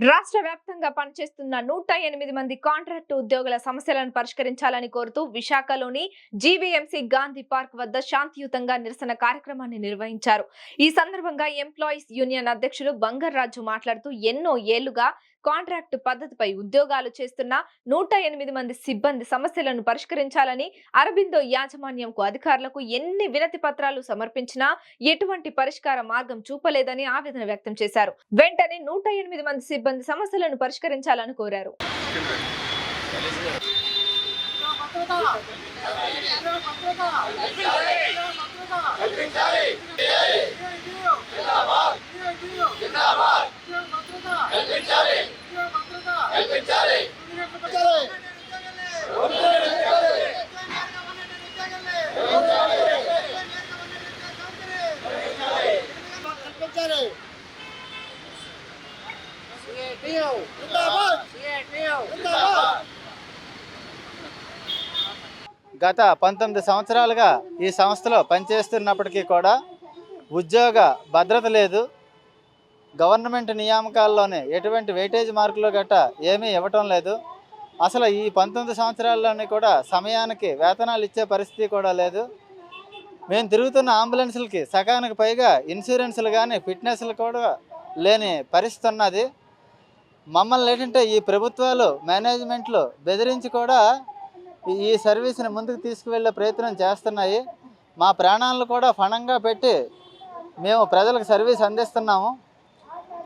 రాష్ట్ర వ్యాప్తంగా పనిచేస్తున్న నూట ఎనిమిది మంది కాంట్రాక్టు ఉద్యోగుల సమస్యలను పరిష్కరించాలని కోరుతూ విశాఖలోని జీవీఎంసీ గాంధీ పార్క్ వద్ద శాంతియుతంగా నిరసన కార్యక్రమాన్ని నిర్వహించారు. ఈ సందర్భంగా ఎంప్లాయీస్ యూనియన్ అధ్యక్షులు బంగర్రాజు మాట్లాడుతూ ఎన్నో ఏళ్ళుగా కాంట్రాక్టు పద్ధతిపై ఉద్యోగాలు చేస్తున్న నూట ఎనిమిది మంది సిబ్బంది సమస్యలను పరిష్కరించాలని అరబిందో యాజమాన్యంకు అధికారులకు ఎన్ని వినతి పత్రాలు సమర్పించినా ఎటువంటి పరిష్కార మార్గం చూపలేదని ఆవేదన వ్యక్తం చేశారు. వెంటనే నూట ఎనిమిది మంది సిబ్బంది సమస్యలను పరిష్కరించాలని కోరారు. కల్పించాలి జిందాబాద్. గత పంతొమ్మిది సంవత్సరాలుగా ఈ సంస్థలో పనిచేస్తున్నప్పటికీ కూడా ఉద్యోగ భద్రత లేదు. గవర్నమెంట్ నియామకాల్లోనే ఎటువంటి వెయిటేజ్ మార్కులు గట్ట ఏమీ ఇవ్వటం లేదు. అసలు ఈ పంతొమ్మిది సంవత్సరాల్లోని కూడా సమయానికి వేతనాలు ఇచ్చే పరిస్థితి కూడా లేదు. మేము తిరుగుతున్న అంబులెన్సులకి సగానికి పైగా ఇన్సూరెన్సులు కానీ ఫిట్నెస్లు కూడా లేని పరిస్థితి ఉన్నది మమ్మల్ని ఏంటంటే ఈ ప్రభుత్వాలు మేనేజ్మెంట్లు బెదిరించి కూడా ఈ- ఈ సర్వీస్ని ముందుకు తీసుకువెళ్ళే ప్రయత్నం చేస్తున్నాయి. మా ప్రాణాలను కూడా ఫణంగా పెట్టి మేము ప్రజలకు సర్వీస్ అందిస్తున్నాము.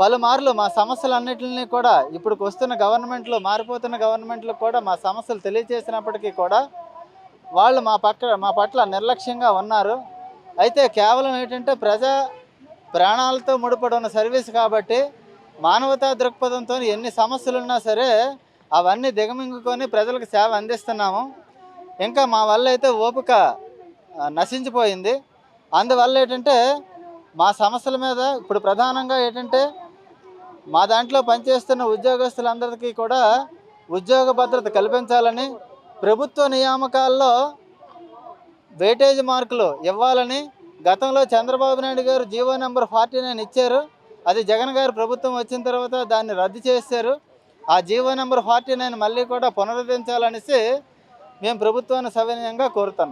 పలుమార్లు మా సమస్యలన్నింటినీ కూడా ఇప్పుడు వస్తున్న గవర్నమెంట్లో మారిపోతున్న గవర్నమెంట్లో కూడా మా సమస్యలు తెలియజేసినప్పటికీ కూడా వాళ్ళు మా పక్క మా పట్ల నిర్లక్ష్యంగా ఉన్నారు. అయితే కేవలం ఏంటంటే ప్రజా ప్రాణాలతో ముడిపడి ఉన్న సర్వీస్ కాబట్టి మానవతా దృక్పథంతో ఎన్ని సమస్యలు ఉన్నా సరే అవన్నీ దిగమింగుకొని ప్రజలకు సేవ అందిస్తున్నాము. ఇంకా మా వల్ల అయితే ఓపిక నశించిపోయింది. అందువల్ల ఏంటంటే మా సమస్యల మీద ఇప్పుడు ప్రధానంగా ఏంటంటే మా దాంట్లో పనిచేస్తున్న ఉద్యోగస్తులందరికీ కూడా ఉద్యోగ భద్రత కల్పించాలని ప్రభుత్వ నియామకాల్లో వెయిటేజ్ మార్కులు ఇవ్వాలని గతంలో చంద్రబాబు నాయుడు గారు జీవో నెంబర్ ఫార్టీ నైన్ ఇచ్చారు. అది జగన్ గారు ప్రభుత్వం వచ్చిన తర్వాత దాన్ని రద్దు చేశారు. ఆ జీవో నెంబర్ ఫార్టీ నైన్ మళ్ళీ కూడా పునరుద్ధరించాలనేసి మేము ప్రభుత్వాన్ని సవినయంగా కోరుతున్నాం.